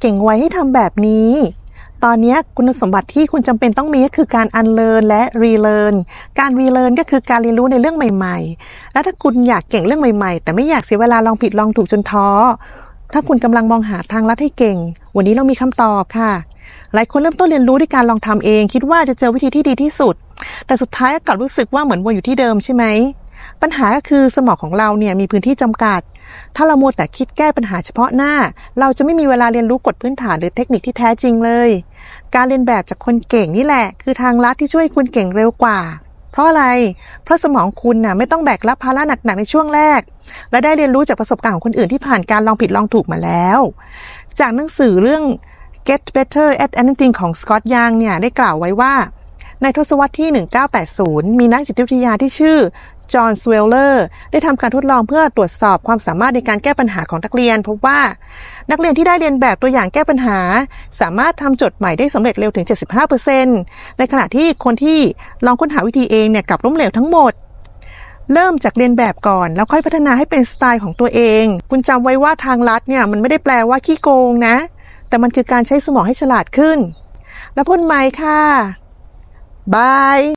เก่งไว้ให้ทำแบบนี้ ตอนนี้คุณสมบัติที่คุณจำเป็นต้องมีก็คือการ unlearn และ relearn การ relearn ก็คือการเรียนรู้ในเรื่องใหม่ ๆ และถ้าคุณอยากเก่งเรื่องใหม่ๆ แต่ไม่อยากเสียเวลาลองผิดลองถูกจนท้อ ถ้าคุณกำลังมองหาทางลัดให้เก่ง วันนี้เรามีคำตอบค่ะ หลายคนเริ่มต้นเรียนรู้ด้วยการลองทำเอง คิดว่าจะเจอวิธีที่ดีที่สุด แต่สุดท้ายก็กลับรู้สึกว่าเหมือนวนอยู่ที่เดิมใช่ไหมปัญหาก็คือสมองของเราเนี่ยมีพื้นที่จำกัด ถ้าเรามัวแต่คิดแก้ปัญหาเฉพาะหน้า เราจะไม่มีเวลาเรียนรู้กฎพื้นฐานหรือเทคนิคที่แท้จริงเลย การเรียนแบบจากคนเก่งนี่แหละ คือทางลัดที่ช่วยคุณเก่งเร็วกว่า เพราะอะไร เพราะสมองคุณน่ะไม่ต้องแบกรับภาระหนักๆในช่วงแรก และได้เรียนรู้จากประสบการณ์ของคนอื่นที่ผ่านการลองผิดลองถูกมาแล้ว จากหนังสือเรื่อง Get Better at Anything ของสกอตยังเนี่ยได้กล่าวไว้ว่าในทศวรรษที่ 1980 มีนักจิตวิทยาที่ชื่อจอห์นสเวลเลอร์ได้ทำการทดลองเพื่อตรวจสอบความสามารถในการแก้ปัญหาของนักเรียน พบว่านักเรียนที่ได้เรียนแบบตัวอย่างแก้ปัญหา สามารถทำโจทย์ใหม่ได้สำเร็จเร็วถึง 75%ในขณะที่คนที่ลองค้นหาวิธีเองเนี่ยกลับล้มเหลวทั้งหมด เริ่มจากเรียนแบบก่อน แล้วค่อยพัฒนาให้เป็นสไตล์ของตัวเอง คุณจำไว้ว่าทางลัดเนี่ยมันไม่ได้แปลว่าขี้โกงนะ แต่มันคือการใช้สมองให้ฉลาดขึ้น แล้วพ่นไม้ค่ะบาย